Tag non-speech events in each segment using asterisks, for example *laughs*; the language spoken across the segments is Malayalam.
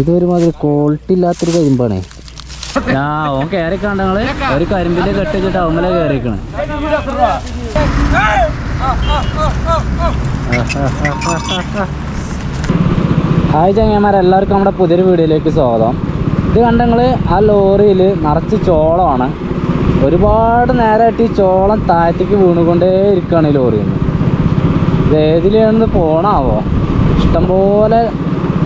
ഇതൊരുമാതിരി ക്വാളിറ്റി ഇല്ലാത്തൊരു കരിമ്പാണേ. ആ ഓൻ കയറി കണ്ടങ്ങൾ ഒരു കരിമ്പിന്റെ കെട്ട് വെച്ചിട്ട് അവമല കയറിക്കണ് ഹായ് ചങ്ങന്മാർ എല്ലാവർക്കും നമ്മുടെ പുതിയൊരു വീഡിയോയിലേക്ക് സ്വാഗതം. ഇത് കണ്ടങ്ങൾ ആ ലോറിയിൽ നിറച്ച് ചോളമാണ്. ഒരുപാട് നേരമായിട്ട് ഈ ചോളം താഴത്തേക്ക് വീണുകൊണ്ടേ ഇരിക്കുകയാണ് ഈ ലോറിയിൽ നിന്ന് ഇത് ഏതിലാണെന്ന് പോണാവോ? ഇഷ്ടംപോലെ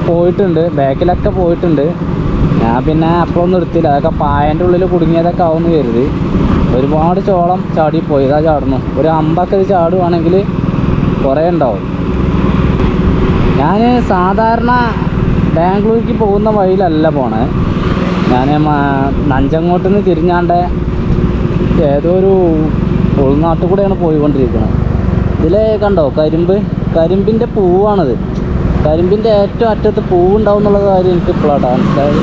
പോയിട്ടുണ്ട് ബാക്കിലൊക്കെ പോയിട്ടുണ്ട്. ഞാൻ പിന്നെ അപ്പോൾ എടുത്തില്ല അതൊക്കെ പായന്റെ ഉള്ളിൽ കുടുങ്ങിയതൊക്കെ ആവുമെന്ന് കരുതി. ഒരുപാട് ചോളം ചാടിപ്പോയി ഇതാ ചാടുന്നു. ഒരു അമ്പൊക്കെ ഇത് ചാടുവാണെങ്കിൽ കുറേ ഉണ്ടാവും. ഞാൻ സാധാരണ ബാംഗ്ലൂർക്ക് പോകുന്ന വഴിയിലല്ല പോണേ. ഞാൻ നഞ്ചങ്ങോട്ട് നിന്ന് തിരിഞ്ഞാണ്ട് ഏതോ ഒരു ഉൾനാട്ടിൽ കൂടെയാണ് പോയിക്കൊണ്ടിരിക്കുന്നത് ഇതിൽ കണ്ടോ കരിമ്പ്? കരിമ്പിന്റെ പൂവാണിത്. കരിമ്പിന്റെ ഏറ്റവും അറ്റത്ത് പൂവുണ്ടാവും എന്നുള്ള കാര്യം എനിക്ക് ഇപ്പോഴാണ് മനസ്സിലായത്.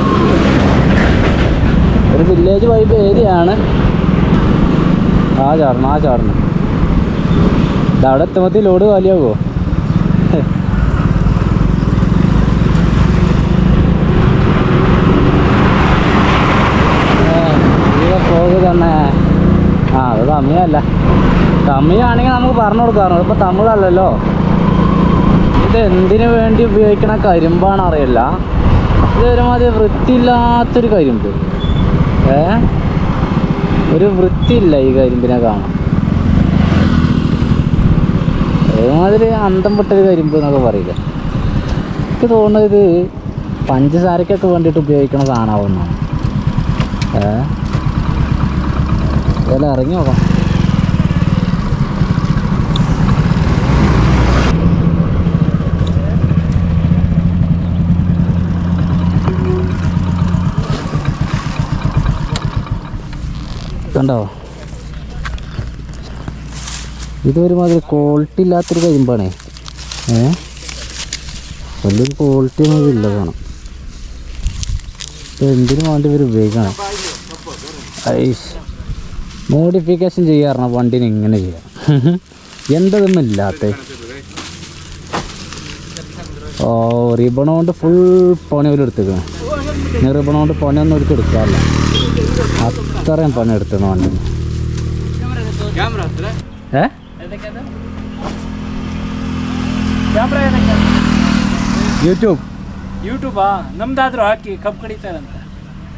ഒരു വില്ലേജ് വൈബ് ഏരിയയാണ് ആ ചാടണം ആ ചാടണം. അവിടെ എത്തുമ്പോൾ ലോഡ് തന്നെ. ആ അത് തമിഴല്ല. തമിഴാണെങ്കിൽ നമുക്ക് പറഞ്ഞു കൊടുക്കാറുണ്ട് ഇപ്പം തമിഴല്ലല്ലോ. ഇത് എന്തിനു വേണ്ടി ഉപയോഗിക്കണ കരിമ്പാണ് അറിയില്ല. ഇത് ഒരുമാതിരി വൃത്തിയില്ലാത്തൊരു കരിമ്പ്. ഏ? ഒരു വൃത്തിയില്ല ഈ കരിമ്പിനെ കാണാം ഒരുമാതിരി അന്തം പെട്ടൊരു കരിമ്പ് എന്നൊക്കെ പറയില്ല. എനിക്ക് തോന്നുന്നത് ഇത് പഞ്ചസാരക്കൊക്കെ വേണ്ടിയിട്ട് ഉപയോഗിക്കണ സാധനമാവുന്നതാണ് ഏ? ഇറങ്ങി നോക്കാം. കണ്ടോ? ഇതൊരുമാതിരി ക്വാളിറ്റി ഇല്ലാത്തൊരു കരിമ്പാണേ. ഏ? വലിയൊരു ക്വാളിറ്റി ഒന്നും ഇല്ല കാണാം ഇപ്പം എന്തിനു വേണ്ടി ഇവർ ഉപയോഗിക്കണം? ഐസ്. മോഡിഫിക്കേഷൻ ചെയ്യാറുണ്ട് വണ്ടിനെ ഇങ്ങനെ ചെയ്യാം. *laughs* എന്തതൊന്നും ഇല്ലാത്ത. ഓ റിബണോണ്ട് ഫുൾ പണി ഒരു എടുത്തേക്കണം റിബണോണ്ട് പണിയൊന്നും ഒരിക്കലും എടുക്കാറില്ല. അത്രയും പണി എടുത്തണം വണ്ടി ഏ യൂട്യൂബ് ಯೂಟ್ಯೂಬಾ ನಮ್ದಾದ್ರೂ ಹಾಕಿ ಕಬ್ಬು ಕಡಿತಾರಂತ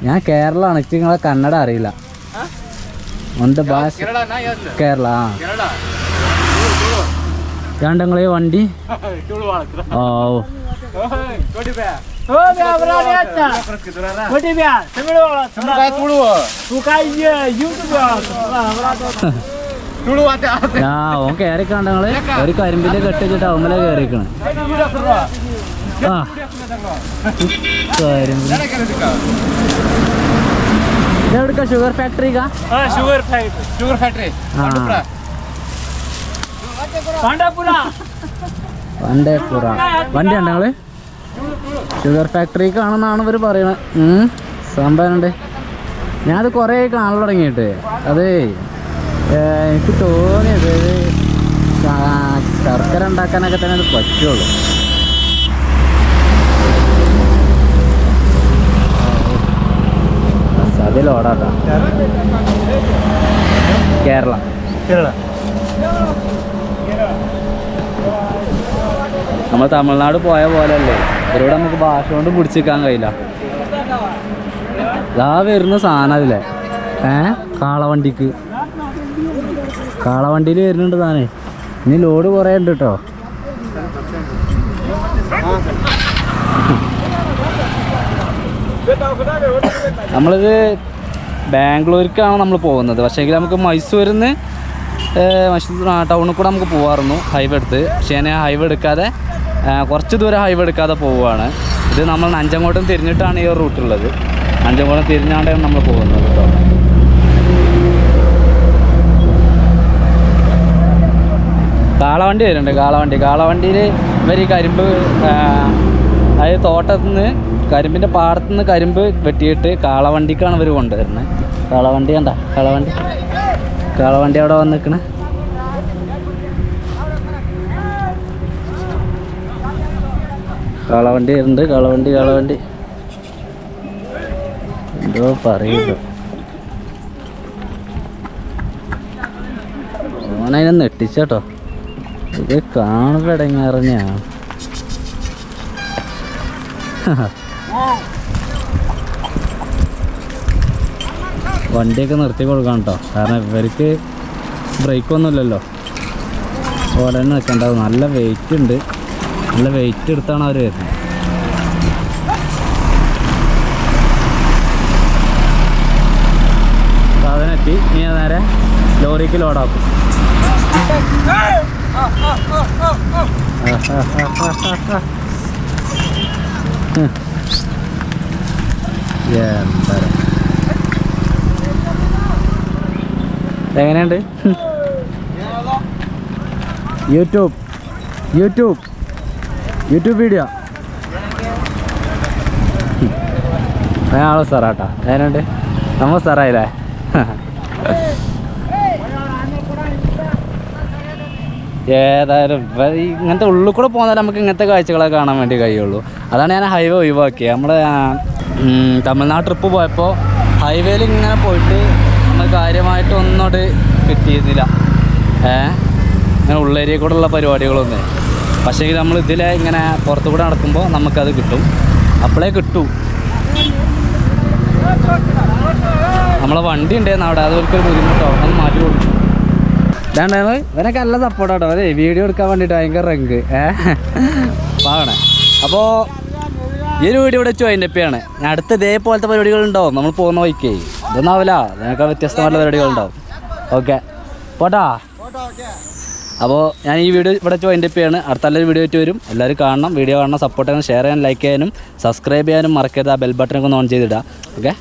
ഞാൻ കേരളമാണ് എനിക്ക് നിങ്ങളെ കന്നഡ അറിയില്ല ഒന്ന് ഭാഷ കേരള ആ രണ്ടങ്ങളെ വണ്ടി *laughs* ഓ हो मोठी ब्या काय तुळू तू काय ആ ഒരു ഇതെവിടുക്ക? Sugar factory sugar sugar factory വണ്ടി ഉണ്ടോ ഷുഗർ ഫാക്ടറി കാണുന്നാണ് ഇവർ പറയുന്നത് സംഭവമുണ്ട് ഞാനത് കുറേ കാണാൻ തുടങ്ങിയിട്ട്. അതേ എനിക്ക് തോന്നിയത് ശർക്കര ഉണ്ടാക്കാനൊക്കെ തന്നെ അത് പറ്റുള്ളൂ. സതി കേരള. കേരള. നമ്മൾ തമിഴ്നാട് പോയ പോലെയല്ലേ? ഇവരോട് നമുക്ക് ഭാഷ കൊണ്ട് പിടിച്ചിരിക്കാൻ കഴിയില്ല. ഇതാ വരുന്ന സാധനം അതിലെ. ഏ? കാളവണ്ടിക്ക്. കാളവണ്ടിയിൽ വരുന്നുണ്ട് താനേ. ഇനി ലോഡ് കുറേ ഉണ്ട് കേട്ടോ നമ്മളിത് ബാംഗ്ലൂർക്കാണ് നമ്മൾ പോകുന്നത്. പക്ഷേ നമുക്ക് മൈസൂരിൽ നിന്ന് മൈസൂർ ടൗണിൽ കൂടെ നമുക്ക് പോകാറുന്നു ഹൈവേ എടുത്ത്. പക്ഷേ ഞാൻ ഹൈവേ എടുക്കാതെ കുറച്ച് ദൂരം ഹൈവ് എടുക്കാതെ പോവുകയാണ്. ഇത് നമ്മൾ നഞ്ചങ്കോട്ടം തിരിഞ്ഞിട്ടാണ് ഈ റൂട്ടുള്ളത് നഞ്ചങ്കോട്ടം തിരിഞ്ഞാണ്ടാണ് നമ്മൾ പോകുന്നത് കേട്ടോ. കാളവണ്ടി വരുന്നുണ്ട് കാളവണ്ടി. കാളവണ്ടിയിൽ ഇവർ ഈ കരിമ്പ് അതായത് തോട്ടത്തിൽ നിന്ന് കരിമ്പിന്റെ പാടത്തു നിന്ന് കരിമ്പ് വെട്ടിയിട്ട് കാളവണ്ടിക്കാണ് ഇവർ കൊണ്ടുവരുന്നത്. കാളവണ്ടി കണ്ട? കാളവണ്ടി. കാളവണ്ടി അവിടെ വന്ന് നിൽക്കണേ. കാളവണ്ടി ഉണ്ട് കാളവണ്ടി കാളവണ്ടി. എന്തോ പറയുന്നു. ഓനതിനെ നെട്ടിച്ചേട്ടോ ഇത് കാണുമ്പോ ഇടങ്ങാറിഞ്ഞാ വണ്ടിയൊക്കെ നിർത്തി കൊടുക്കണം കേട്ടോ. കാരണം ഇവർക്ക് ബ്രേക്കൊന്നുമില്ലല്ലോ. ഓടന്നെ നിൽക്കണ്ടാവും നല്ല വെയിറ്റ് ഉണ്ട്. നല്ല വെയിറ്റ് എടുത്താണ് അവർ വരുന്നത്. സാധനം എത്തി ഇനി നേരെ ലോറിക്ക് ലോഡാക്കും. എങ്ങനെയുണ്ട്? YouTube YouTube. YouTube video. ആളെ സാറാട്ടാ. അതിനുണ്ട് നമ്മൾ സാറായില്ലേ? ഏതായാലും ഇങ്ങനത്തെ ഉള്ളിൽ കൂടെ പോകുന്നാൽ നമുക്ക് ഇങ്ങനത്തെ കാഴ്ചകളൊക്കെ കാണാൻ വേണ്ടി കഴിയുള്ളൂ. അതാണ് ഞാൻ ഹൈവേ ഒഴിവാക്കിയത് നമ്മുടെ തമിഴ്നാട് ട്രിപ്പ് പോയപ്പോൾ ഹൈവേയിൽ ഇങ്ങനെ പോയിട്ട് നമ്മൾ കാര്യമായിട്ട് ഒന്നോട് കിട്ടിയിരുന്നില്ല. ഏ? ഇങ്ങനെ ഉള്ളേരിയ കൂടെ ഉള്ള പരിപാടികളൊന്നും. പക്ഷേ നമ്മൾ ഇതിലെ ഇങ്ങനെ പുറത്തു കൂടെ നടക്കുമ്പോൾ നമുക്കത് കിട്ടും. അപ്പോഴേ കിട്ടൂ. നമ്മളെ വണ്ടി ഉണ്ടായിരുന്നു അവിടെ. അതൊരു ബുദ്ധിമുട്ടോ അത് മാറ്റി കൊടുക്കും. ഇതാണ്ടായത് ഇവനൊക്കെ നല്ല സപ്പോർട്ടാട്ടോ അതെ വീഡിയോ എടുക്കാൻ വേണ്ടിയിട്ട് ഭയങ്കര റങ്ക് ഏഹ് അപ്പോൾ ഈ ഒരു വീഡിയോ ഇവിടെ വെച്ചു അതിന്റെ ഞാൻ അടുത്ത ഇതേപോലത്തെ പരിപാടികളുണ്ടാവും നമ്മൾ പോകുന്ന വഴിക്കേ. ഇതൊന്നും ആവില്ല. ഇതിനൊക്കെ വ്യത്യസ്തമായിട്ടുള്ള പരിപാടികളുണ്ടാവും ഓക്കെ. പോട്ടാ. അപ്പോൾ ഞാൻ ഈ വീഡിയോ ഇവിടെ വെച്ച് വൈൻഡപ്പ് ചെയ്യാണ്. അടുത്ത നല്ലൊരു വീഡിയോ ആയിട്ട് വരും. എല്ലാവരും കാണണം. വീഡിയോ കാണണം. സപ്പോർട്ട് ചെയ്യണം ഷെയർ ചെയ്യാനും ലൈക്ക് ചെയ്യാനും സബ്സ്ക്രൈബ് ചെയ്യാനും മറക്കരുത്. ആ ബെൽ ബട്ടനൊക്കെ ഒന്ന് ഓൺ ചെയ്തിടുക. ഓക്കെ